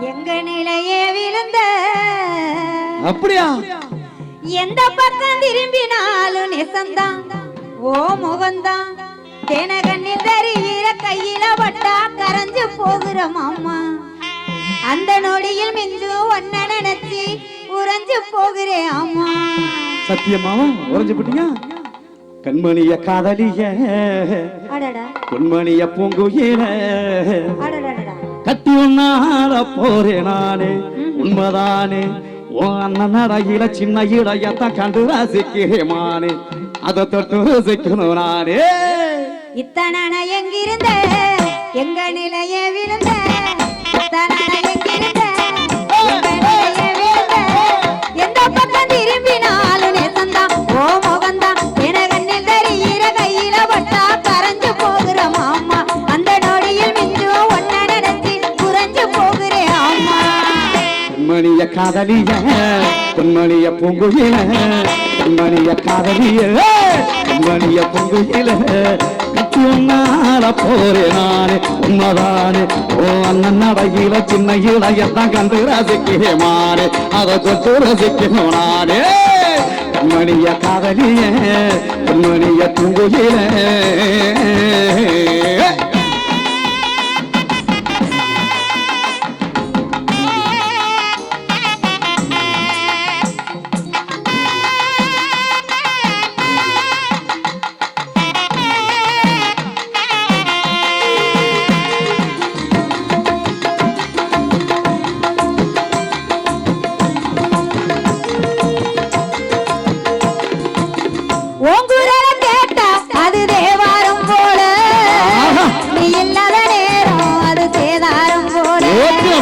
எங்க நிலையே விழுந்த? அப்படியா? எந்த பக்கம் திரும்பினாலும் நெசந்தான்? ஓ முகந்தான். தினகண்ணில் தெரிகிற கையில பட்டா கரைஞ்சு போகிற மாமா. அந்த நொடியில் மிஞ்சு ஒன்ன நினைச்சு உறைஞ்சு போகிறேன் அம்மா. சத்தியமாவா? உறைஞ்சு போட்டீங்க கண்மணிய காதலிய. பொன்மணிய பூங்குயில. கட்டி ஒன்னால போறேன் நானே உண்மைதானே. உன் அண்ணன் நடையில சின்ன இடையத்தான் கண்டு ரசிக்கிறேமானே. அதை தொட்டு ரசிக்கணும் நானே. இத்தனை நான் எங்கிருந்த எங்க நிலைய விழுந்த? இத்தனை காதலிய பொன்மணிய பூங்குயில பொன்மணிய காதலிய பொன்மணிய பூங்குயில. கட்டி ஒன்னால போறேன் நானே உண்மைதானே ஓ அண்ணன் நடையில சின்ன இடையத்தான் கண்டு ரசிக்கிறேமானே அதை கொண்டு ரசிக்கணும் நானே. பொன்மணிய காதலிய பொன்மணிய பூங்குயில. ஓங்குரல கேட்டா அது தேவாரம் போல. நீ இல்லாத நேரம் அது சேதாரம் போல. ஓகே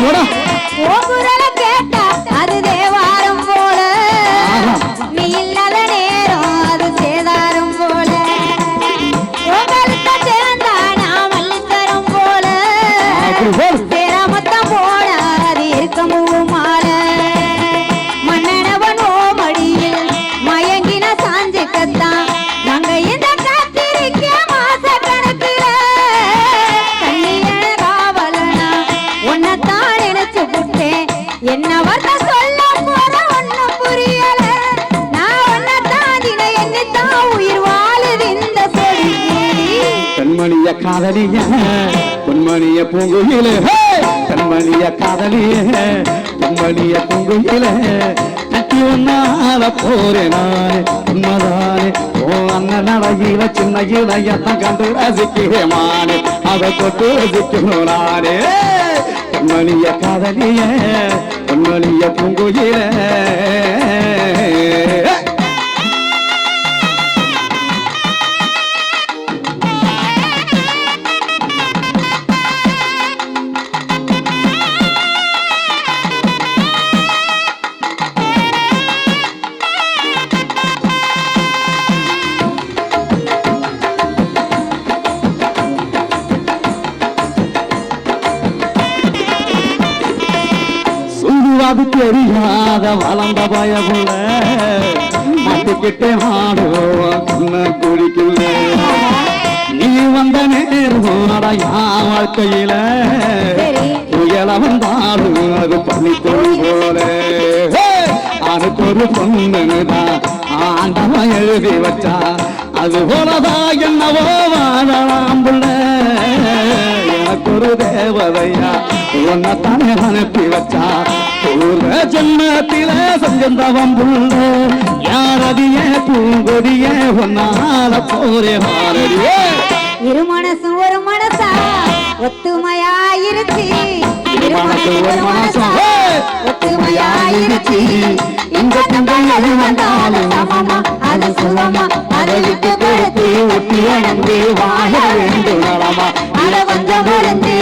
கண்மணிய காதலிய பொன்மணிய பூங்குயில கண்மணிய காதலிய பொன்மணிய பூங்குயில கட்டி ஒன்னால போறேன் நானே உண்மைதானே ஓ அண்ணன் நடையில சின்ன இடையத்தான் கண்டு ரசிக்கிறேமானே. அதை தொட்டு ரசிக்கணும் நானே கண்மணிய காதலிய பொன்மணிய பூங்குயில. சுடுவாது தெரியாத வளர்ந்த பயமுள்ள மாட்டுக்கிட்டே ஆடுவோம் கண்ண குடிக்கல நீ வந்த நேரம் அடையா வாழ்க்கையில. புயல வந்தாலும் அது பள்ளிக்கொழி போல. அதுக்கு ஒரு பொண்ணுதான் ஆண்டவன் எழுதி வச்சா. அது போலதான் என்னவோ வாழலாம் புள்ள. எனக்கு ஒரு தேவதையா உன்னைத்தானே அனுப்பி வச்சா. பூர்வ ஜென்மத்தில செஞ்சந்தவன் புள்ள யாரதிய பூங்கொடிய ஒன்னால போரே மாறடியே. இரு மனசும் ஒரு மனசா ஒத்துமையாயிருச்சு. இரு மனசும் ஒரு மனசா ஒத்துமையாயிருச்சு. இந்த தங்கள் எது வந்தாலும் சமமா அது சுகமா அதை விட்டு கொடுத்து ஒட்டி அடந்து வாழ வேண்டும் நலமா. அத கொஞ்சம் மருந்து